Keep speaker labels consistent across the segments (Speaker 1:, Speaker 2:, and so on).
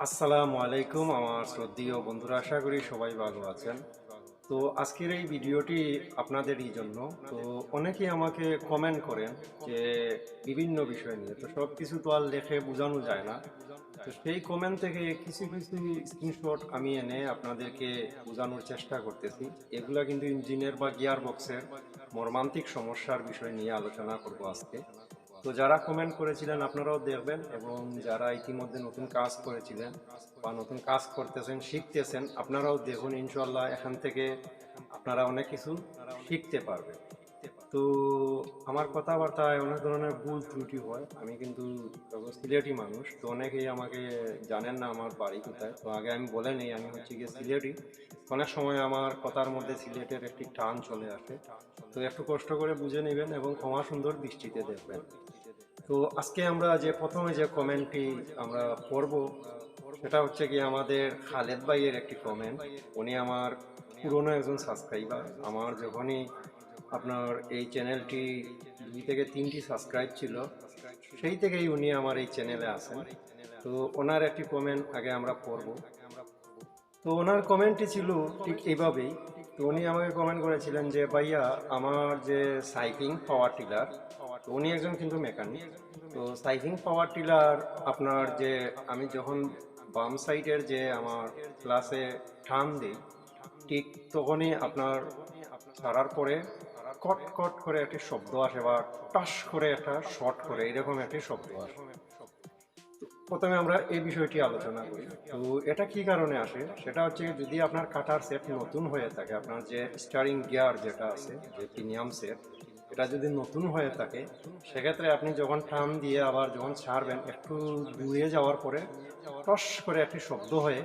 Speaker 1: আসসালামু আলাইকুম আমার শ্রদ্ধীয় বন্ধুরা, আশা করি সবাই ভালো আছেন। তো আজকের এই ভিডিওটি আপনাদেরই জন্য। তো অনেকেই আমাকে কমেন্ট করেন যে বিভিন্ন বিষয় নিয়ে, তো সব কিছু তো আর লেখে বোঝানো যায় না। তো সেই কমেন্ট থেকে কিছু কিছু স্ক্রিনশট আমি এনে আপনাদেরকে বোঝানোর চেষ্টা করতেছি। এগুলা কিন্তু ইঞ্জিনের বা গিয়ার বক্সের মর্মান্তিক সমস্যার বিষয় নিয়ে আলোচনা করব আজকে। তো যারা কমেন্ট করেছিলেন আপনারাও দেখবেন এবং যারা ইতিমধ্যে নতুন কাজ করেছিলেন বা নতুন কাজ করতেছেন, শিখতেছেন, আপনারাও দেখুন ইনশাল্লাহ এখান থেকে আপনারা অনেক কিছু শিখতে পারবেন। তো আমার কথাবার্তায় অনেক ধরনের ভুল ত্রুটি হয়। আমি কিন্তু সিলেটি মানুষ, তো অনেকেই আমাকে জানেন না আমার বাড়ি কোথায়। তো আগে আমি বলে নেই, আমি হচ্ছে গিয়ে সিলেটি অনেক সময় আমার কথার মধ্যে সিলেটের একটি টান চলে আসে। তো একটু কষ্ট করে বুঝে নেবেন এবং ক্ষমা সুন্দর দৃষ্টিতে দেখবেন। তো আজকে আমরা যে প্রথমে যে কমেন্টটি আমরা পড়ব, সেটা হচ্ছে কি আমাদের খালেদ ভাইয়ের একটি কমেন্ট উনি আমার পুরনো একজন সাবস্ক্রাইবার আমার যখনই আপনার এই চ্যানেলটি দুই থেকে তিনটি সাবস্ক্রাইব ছিল, সেই থেকেই উনি আমার এই চ্যানেলে আসেন তো ওনার একটি কমেন্ট আগে আমরা পড়ব। তো ওনার কমেন্টটি ছিল ঠিক এইভাবেই তো উনি আমাকে কমেন্ট করেছিলেন যে, ভাইয়া, আমার যে সাইকিং পাওয়ার টিলার উনি একজন কিন্তু মেকানিক তো সাইকিং পাওয়ার টিলার আপনার যে, আমি যখন বাম সাইডের যে আমার ক্লাসে টান দিই, ঠিক তখনই আপনার ছাড়ার পরে কট কট করে একটি শব্দ আসে বা টাস করে একটা শর্ট করে, এরকম একটি শব্দ আসে। প্রথমে আমরা এই বিষয়টি আলোচনা করি। তো এটা কি কারণে আসে? সেটা হচ্ছে যদি আপনার কাটার সেট নতুন হয়ে থাকে, আপনার যে স্টারিং গিয়ার যেটা আছে, যে প্রিমিয়াম সেট এটা যদি নতুন হয়ে থাকে, সেক্ষেত্রে আপনি যখন টান দিয়ে আবার যখন ছাড়বেন, একটু দূরে যাওয়ার পরে টস করে একটি শব্দ হয়ে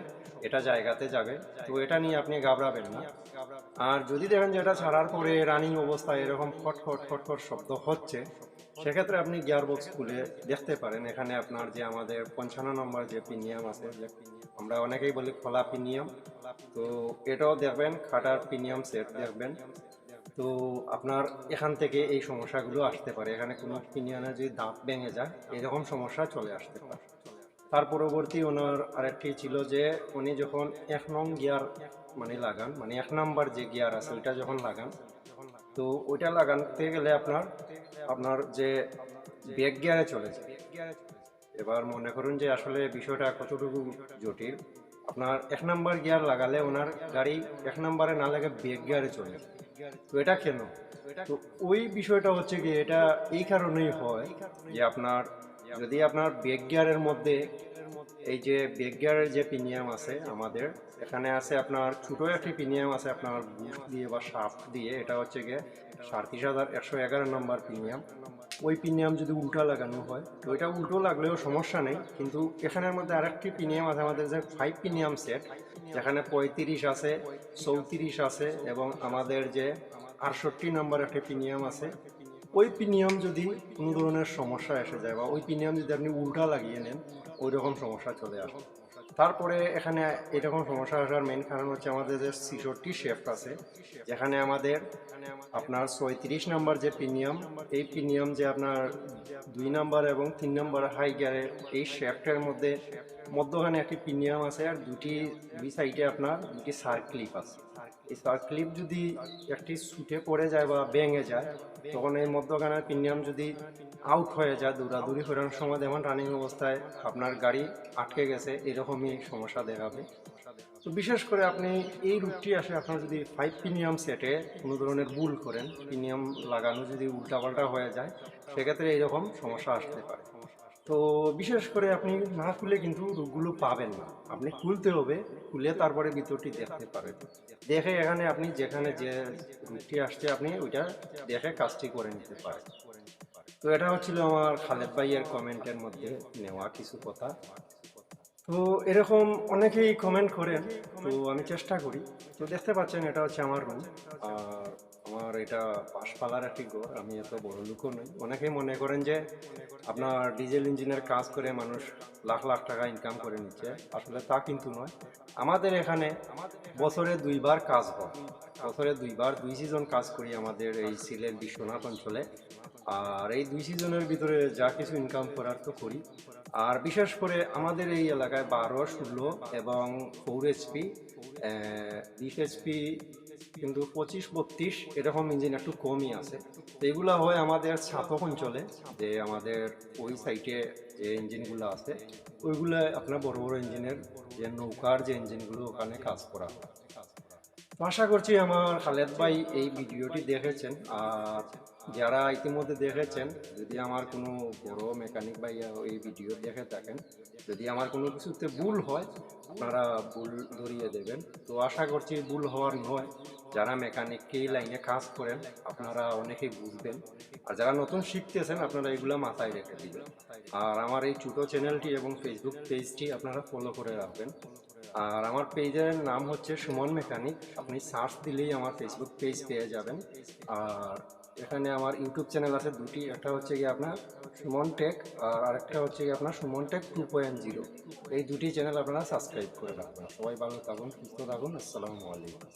Speaker 1: এটা জায়গাতে যাবে। তো এটা নিয়ে আপনি ঘাবড়াবেন না। আর যদি দেখেন যে এটা ছাড়ার পরে রানিং অবস্থায় এরকম খট খট খট খট শব্দ হচ্ছে, সেক্ষেত্রে আপনি গিয়ার বক্স খুলে দেখতে পারেন। এখানে আপনার যে আমাদের পঞ্চান্ন নম্বর যে প্রিমিয়াম আছে যে আমরা অনেকেই বলি খোলা প্রিমিয়াম তো এটাও দেখবেন, খাটার প্রিমিয়াম সেট দেখবেন। তো আপনার এখান থেকে এই সমস্যাগুলো আসতে পারে। এখানে কোনো প্রিমিয়ামে যদি দাঁত ভেঙে যায়, এরকম সমস্যা চলে আসতে পারে। তার পরবর্তী ওনার আরেকটি ছিল যে, উনি যখন এক নং গিয়ার মানে লাগান মানে এক নাম্বার যে গিয়ার আছে, ওইটা যখন লাগান, তো ওইটা লাগাতে গেলে আপনার আপনার যে ব্যাক গিয়ারে চলে যায় এবার মনে করুন যে আসলে বিষয়টা কতটুকু জটিল, আপনার এক নাম্বার গিয়ার লাগালে ওনার গাড়ি এক নাম্বারে না লাগে ব্যাক গিয়ারে চলে। তো এটা কেন তো ওই বিষয়টা হচ্ছে কি এটা এই কারণেই হয় যে আপনার যদি আপনার ব্যাক গিয়ারের মধ্যে এই যে ব্যাক গিয়ারের যে প্রিমিয়াম আছে আমাদের, এখানে আছে আপনার ছোটো একটি প্রিমিয়াম আছে আপনার বুস্ট দিয়ে বা শাফট দিয়ে, এটা হচ্ছে গিয়ে সাঁত্রিশ হাজার একশো এগারো নম্বর প্রিমিয়াম ওই প্রিমিয়াম যদি উল্টা লাগানো হয়, তো এটা উল্টো লাগলেও সমস্যা নেই, কিন্তু এখানের মধ্যে আরেকটি প্রিমিয়াম আছে আমাদের যে ফাইভ প্রিমিয়াম সেট যেখানে পঁয়ত্রিশ আছে, চৌত্রিশ আছে এবং আমাদের যে আটষট্টি নম্বর একটি প্রিমিয়াম আছে ওই প্রিমিয়াম যদি কোনো ধরনের সমস্যা এসে যায় বা ওই পিনিয়াম যদি আপনি উল্টা লাগিয়ে নেন ওই রকম সমস্যা চলে আসে। তারপরে এখানে এরকম সমস্যা আসার মেন কারণ হচ্ছে আমাদের যে ছিষট্টি শেফট আছে, যেখানে আমাদের আপনার ছয়ত্রিশ নাম্বার যে প্রিমিয়াম, এই প্রিমিয়াম যে আপনার দুই নাম্বার এবং তিন নাম্বার হাই গিয়ারের এই শেফটের মধ্যে মধ্যখানে একটি প্রিমিয়াম আছে আর দুটি, দুই সাইডে আপনার দুটি সার্ক্লিপ আছে। এই সার্ক্লিপ যদি একটি সুটে পড়ে যায় বা ভেঙে যায়, তখন এই মধ্যখানের প্রিমিয়াম যদি আউট হয়ে যায়, দৌড়াদৌড়ি করার সময় যেমন রানিং অবস্থায় আপনার গাড়ি আটকে গেছে, এরকমই সমস্যা দেখাবে। তো বিশেষ করে আপনি এই রুটটি আসে আপনার যদি ফাইভ প্রিমিয়াম সেটে কোনো ধরনের ভুল করেন প্রিমিয়াম লাগানো যদি উল্টাপাল্টা হয়ে যায়, সেক্ষেত্রে এইরকম সমস্যা আসতে পারে। তো বিশেষ করে আপনি না খুলে কিন্তু রোগগুলো পাবেন না। আপনি খুলতে হবে, খুলে তারপরে ভিতরটি দেখতে পারেন দেখে এখানে আপনি যেখানে যে রুটটি আসছে, আপনি ওইটা দেখে কাজটি করে নিতে পারেন। তো এটা হচ্ছিল আমার খালেদ ভাইয়ের কমেন্টের মধ্যে নেওয়া কিছু কথা। তো এরকম অনেকেই কমেন্ট করেন, তো আমি চেষ্টা করি। তো দেখতে পাচ্ছেন, এটা হচ্ছে আমার রুম আর আমার এটা পাশপালার একটি ঘর, আমি এত বড় লোকও নই। অনেকেই মনে করেন যে আপনার ডিজেল ইঞ্জিনের কাজ করে মানুষ লাখ লাখ টাকা ইনকাম করে নিচ্ছে। আসলে তা কিন্তু নয়। আমাদের এখানে বছরে দুইবার কাজ হয়। বছরে দুইবার দুই সিজন কাজ করি আমাদের এই সিলেট বিশ্বনাথ অঞ্চলে। আর এই দুই সিজনের ভিতরে যা কিছু ইনকাম করার তো করি। আর বিশেষ করে আমাদের এই এলাকায় বারো, ষোলো এবং ফোর এইচপি বিশ এইচপি কিন্তু পঁচিশ, বত্রিশ এরকম ইঞ্জিন একটু কমই আছে। তো এগুলো হয় আমাদের ছাতক অঞ্চলে, যে আমাদের ওই সাইটে যে ইঞ্জিনগুলো আছে, ওইগুলো আপনার বড় বড় ইঞ্জিনের যে নৌকার যে ইঞ্জিনগুলো ওখানে কাজ করা হয়। আশা করছি আমার খালেদ ভাই এই ভিডিওটি দেখেছেন। আর যারা ইতিমধ্যে দেখেছেন, যদি আমার কোনো বড় মেকানিক ভাই এই ভিডিও দেখে থাকেন, যদি আমার কোনো কিছুতে ভুল হয়, আপনারা ভুল ধরিয়ে দেবেন। তো আশা করছি ভুল হওয়ার নয়। যারা মেকানিককে এই লাইনে কাজ করেন, আপনারা অনেকেই বুঝবেন। আর যারা নতুন শিখতেছেন, আপনারা এগুলো মাথায় রেখে দিবেন। আর আমার এই ছোটো চ্যানেলটি এবং ফেসবুক পেজটি আপনারা ফলো করে রাখবেন। আর আমার পেজের নাম হচ্ছে সুমন মেকানিক। আপনি সার্চ দিলেই আমার ফেসবুক পেজ পেয়ে যাবেন। আর এখানে আমার ইউটিউব চ্যানেল আছে দুটি। একটা হচ্ছে গিয়ে আপনার সুমন টেক আর আরেকটা হচ্ছে গিয়ে আপনার Suman tech two point zero এই দুটি চ্যানেল আপনারা সাবস্ক্রাইব করে রাখবেন। সবাই ভালো থাকুন, সুস্থ থাকুন। আসসালামু আলাইকুম।